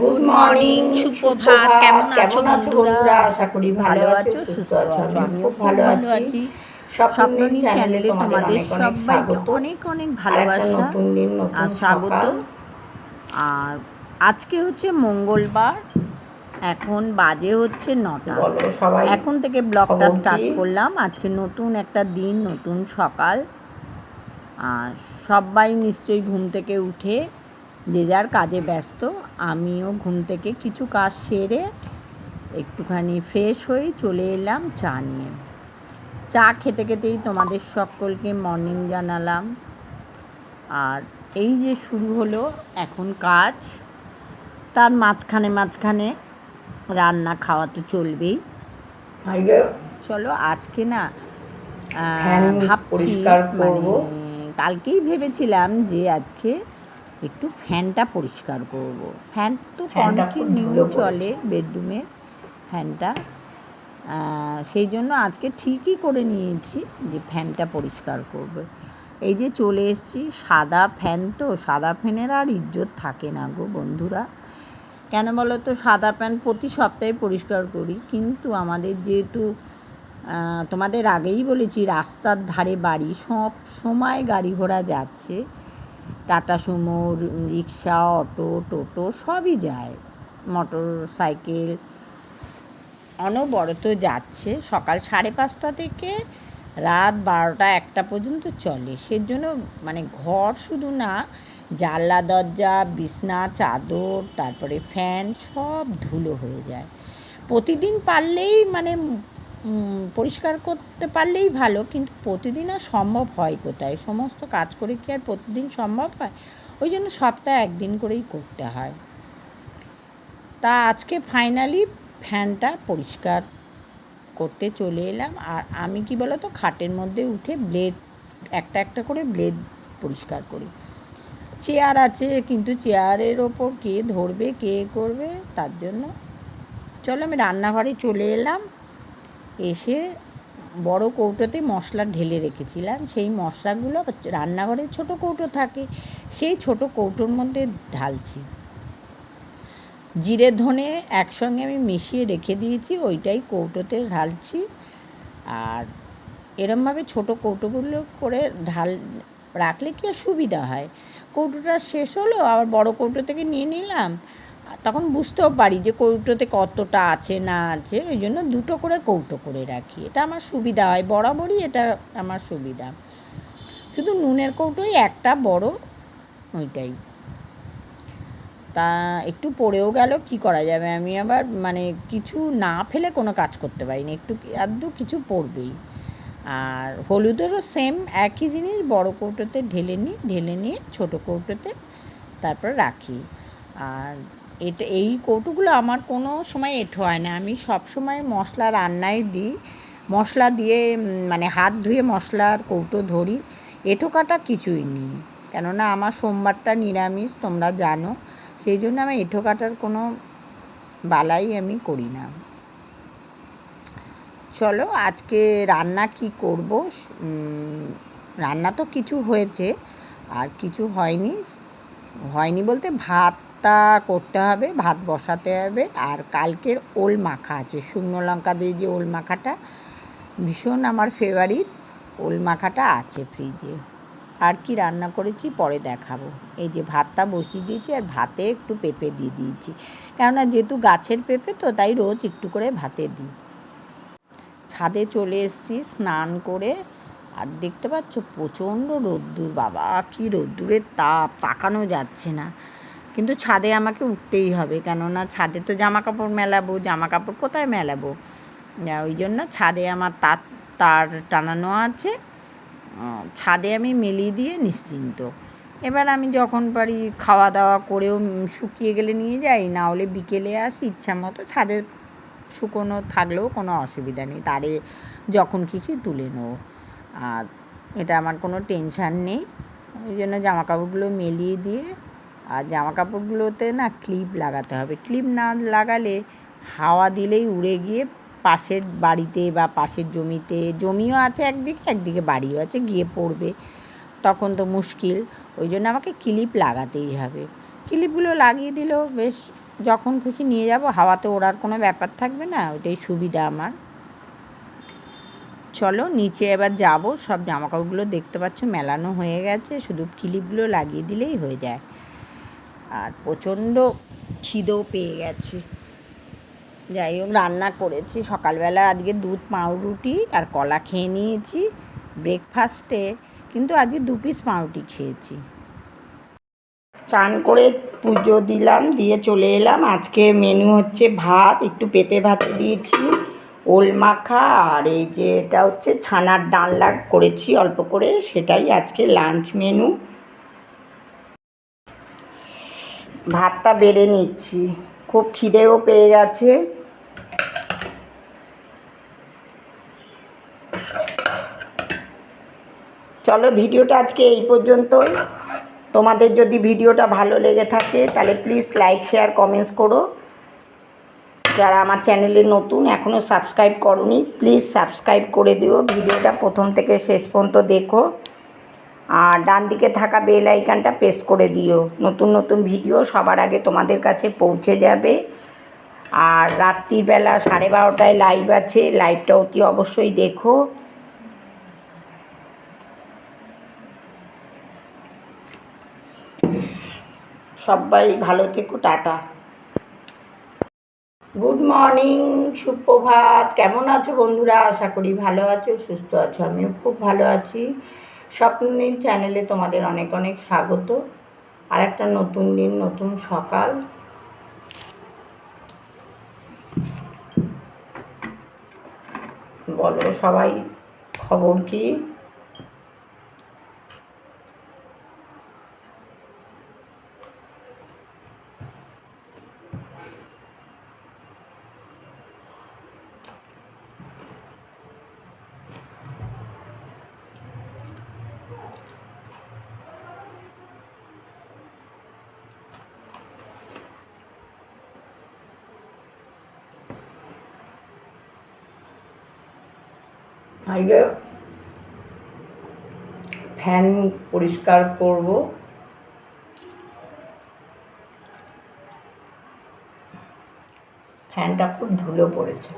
Good morning সুপ্রভাত। কেমন আছো বন্ধুরা? আশা করি ভালো আছো সুস্থ আছো আমিও ভালো আছি। স্বপ্ননী চ্যানেলে তোমাদের সবাইকে অনেক অনেক ভালোবাসা আর স্বাগত। আর আজকে হচ্ছে মঙ্গলবার। এখন বাজে হচ্ছে নটা। এখন থেকে ব্লগটা স্টার্ট করলাম। আজকে নতুন একটা দিন নতুন সকাল। আর সবাই নিশ্চয়ই ঘুম থেকে উঠে যে যার কাজে ব্যস্ত আমিও ঘুম থেকে কিছু কাজ সেরে একটুখানি ফ্রেশ হয়ে চলে এলাম চা নিয়ে। চা খেতে খেতেই তোমাদের সকলকে মর্নিং জানালাম। আর এই যে শুরু হলো এখন কাজ তার মাঝখানে মাঝখানে রান্না খাওয়া তো চলবেই। চলো আজকে না ভাবছি মানে কালকেই ভেবেছিলাম যে আজকে একটু ফ্যানটা পরিষ্কার করব। ফ্যান তো কন্টিনিউ চলে বেডরুমে ফ্যানটা। সেই জন্য আজকে ঠিকই করে নিয়েছি যে ফ্যানটা পরিষ্কার করবে। এই যে চলে এসেছি সাদা ফ্যান তো সাদা ফ্যানের আর ইজ্জত থাকে না গো বন্ধুরা। কেন বলো তো সাদা প্যান প্রতি সপ্তাহে পরিষ্কার করি কিন্তু আমাদের যেহেতু তোমাদের আগেই বলেছি রাস্তার ধারে বাড়ি সব সময় গাড়ি ঘোড়া যাচ্ছে। Tata Sumo, rickshaw, auto, toto সবই যায়। Motorcycle. অনবরত যাচ্ছে। সকাল সাড়ে পাঁচটা থেকে রাত বারোটা একটা পর্যন্ত চলে। সেজন্য মানে ঘর শুধু না, জানলা, দরজা, বিছনা, চাদর, তারপরে ফ্যান সব ধুলো হয়ে যায়। প্রতিদিন পারলেই মানে পরিষ্কার করতে পারলেই ভালো, কিন্তু প্রতিদিন আর সম্ভব হয় কোথায়? সমস্ত কাজ করে কি আর প্রতিদিন সম্ভব হয়? ওই জন্য সপ্তাহে একদিন করেই করতে হয়। তা আজকে ফাইনালি ফ্যানটা পরিষ্কার করতে চলে এলাম। আর আমি কি বলো তো খাটের মধ্যে উঠে ব্লেড একটা একটা করে ব্লেড পরিষ্কার করি। চেয়ার আছে, কিন্তু চেয়ারের ওপর কে ধরবে, কে করবে, তার জন্য চলো আমি রান্নাঘরে চলে এলাম। এসে বড় কৌটোতে মশলা ঢেলে রেখেছিলাম। সেই মশলাগুলো রান্নাঘরে ছোট কৌটো থাকে, সেই ছোট কৌটোর মধ্যে ঢালছি। জিরে ধনে একসঙ্গে আমি মিশিয়ে রেখে দিয়েছি, ওইটাই কৌটোতে ঢালছি। আর এরমভাবে ছোট কৌটোগুলো করে ঢাল, রাখলে কি সুবিধা হয়? কৌটোটা শেষ হলো, আবার বড় কৌটো থেকে নিয়ে নিলাম। তখন বুঝতেও পারি যে কৌটোতে কতটা আছে, না আছে, ওই জন্য দুটো করে কৌটো করে রাখি। এটা আমার সুবিধা হয়, বরাবরই এটা আমার সুবিধা। শুধু নুনের কৌটোই, একটা বড়, ওইটাই। তা একটু পড়েও গেল, কি করা যাবে? আমি আবার মানে কিছু না ফেলে কোনো কাজ করতে পারি না একটু আধটু কিছু পড়বেই। আর হলুদেরও সেম একই জিনিস, বড় কৌটোতে ঢেলে নিই, ঢেলে নিয়ে ছোটো কৌটোতে তারপর রাখি। আর এটা, এই কৌটোগুলো আমার কোনো সময় এঁঠো হয় না। আমি সব সময় মশলা রান্নায় দিই। মশলা দিয়ে মানে হাত ধুয়ে মশলার কৌটো ধরি। এঁঠো কাটা কিছুই নেই। কেননা আমার সোমবারটা নিরামিষ, তোমরা জানো। সেই জন্য আমি এঁঠো কাটার কোনো বালাই আমি করি না। চলো, আজকে রান্না কি করব? রান্না তো কিছু হয়েছে, আর কিছু হয়নি। হয়নি বলতে ভাতটা করতে হবে, ভাত বসাতে হবে, আর কালকের ওল মাখা আছে। শুকনো লঙ্কা দিয়ে যে ওল মাখাটা, ভীষণ আমার ফেভারিট ওল মাখাটা আছে ফ্রিজে আর কি রান্না করেছি পরে দেখাবো। এই যে ভাতটা বসিয়ে দিয়েছি আর ভাতে একটু পেঁপে দিয়ে দিয়েছি। কেননা যেহেতু গাছের পেঁপে, তো তাই রোজ একটু করে ভাতে দিই। ছাদে চলে এসেছি স্নান করে, আর দেখতে পাচ্ছ প্রচণ্ড রোদ্দুর, বাবা কি রোদ্দুরের তাপ, তাকানো যাচ্ছে না। কিন্তু ছাদে আমাকে উঠতেই হবে। কেননা ছাদে তো জামা কাপড় মেলাবো জামা কাপড় কোথায় মেলাবো? ওই জন্য ছাদে আমার তার তার টানানো আছে। ছাদে আমি মেলিয়ে দিয়ে নিশ্চিন্ত। এবার আমি যখন পারি খাওয়া দাওয়া করেও শুকিয়ে গেলে নিয়ে যাই, না হলে বিকেলে আসি, ইচ্ছা মতো ছাদে শুকনো থাকলেও কোনো অসুবিধা নেই, তারে যখন খুশি তুলে নেব। আর এটা আমার কোনো টেনশান নেই। ওই জন্য জামা কাপড়গুলো মেলিয়ে দিয়ে আর জামা কাপড়গুলোতে না ক্লিপ লাগাতে হবে। ক্লিপ না লাগালে হাওয়া দিলেই উড়ে গিয়ে পাশের বাড়িতে বা পাশের জমিতে, জমিও আছে একদিকে একদিকে বাড়িও আছে, গিয়ে পড়বে। তখন তো মুশকিল। ওই জন্য আমাকে ক্লিপ লাগাতেই হবে। ক্লিপগুলো লাগিয়ে দিলেও বেশ যখন খুশি নিয়ে যাব, হাওয়াতে ওড়ার কোনো ব্যাপার থাকবে না, ওইটাই সুবিধা আমার। চলো নিচে এবার যাব। সব জামাকাপড়গুলো দেখতে পাচ্ছ, মেলানো হয়ে গেছে। শুধু ক্লিপগুলো লাগিয়ে দিলেই হয়ে যায়। আর প্রচণ্ড খিদেও পেয়ে গেছে। যাই হোক, রান্না করেছি। সকালবেলা আজকে দুধ, পাউরুটি আর কলা খেয়ে নিয়েছি ব্রেকফাস্টে কিন্তু আজকে দু পিস পাউরুটি খেয়েছি। চান করে পুজো দিলাম, দিয়ে চলে এলাম। আজকে মেনু হচ্ছে ভাত, একটু পেঁপে ভাত দিয়েছি, ওল মাখা, আর এই যে এটা হচ্ছে ছানার ডালনা করেছি অল্প করে, সেটাই আজকে লাঞ্চ মেনু ভাতটা বেড়ে নিচ্ছি। খুব খিদেও পেয়ে গেছে। চলো ভিডিওটা আজকে এই পর্যন্তই। তোমাদের যদি ভিডিওটা ভালো লেগে থাকে, তাহলে প্লিজ লাইক শেয়ার কমেন্টস করো। যারা আমার চ্যানেলে নতুন এখনও সাবস্ক্রাইব করনি প্লিজ সাবস্ক্রাইব করে দিও। ভিডিওটা প্রথম থেকে শেষ পর্যন্ত দেখো। আর ডান দিকে থাকা বেল আইকনটা প্রেস করে দিও। নতুন নতুন ভিডিও সবার আগে তোমাদের কাছে পৌঁছে যাবে। আর রাত্রিবেলা সাড়ে বারোটায় লাইভ আছে লাইভটা অতি অবশ্যই দেখো। সবাই ভালো থেকো, টাটা। গুড মর্নিং সুপ্রভাত। কেমন আছো বন্ধুরা? আশা করি ভালো আছো, সুস্থ আছো। আমিও খুব ভালো আছি। স্বপ্নের চ্যানেলে তোমাদের অনেক অনেক স্বাগত। আর একটা নতুন দিন, নতুন সকাল। বলো সবাই খবর কি? আগে ফ্যান পরিষ্কার করব। ফ্যানটা খুব ধুলো পড়েছে।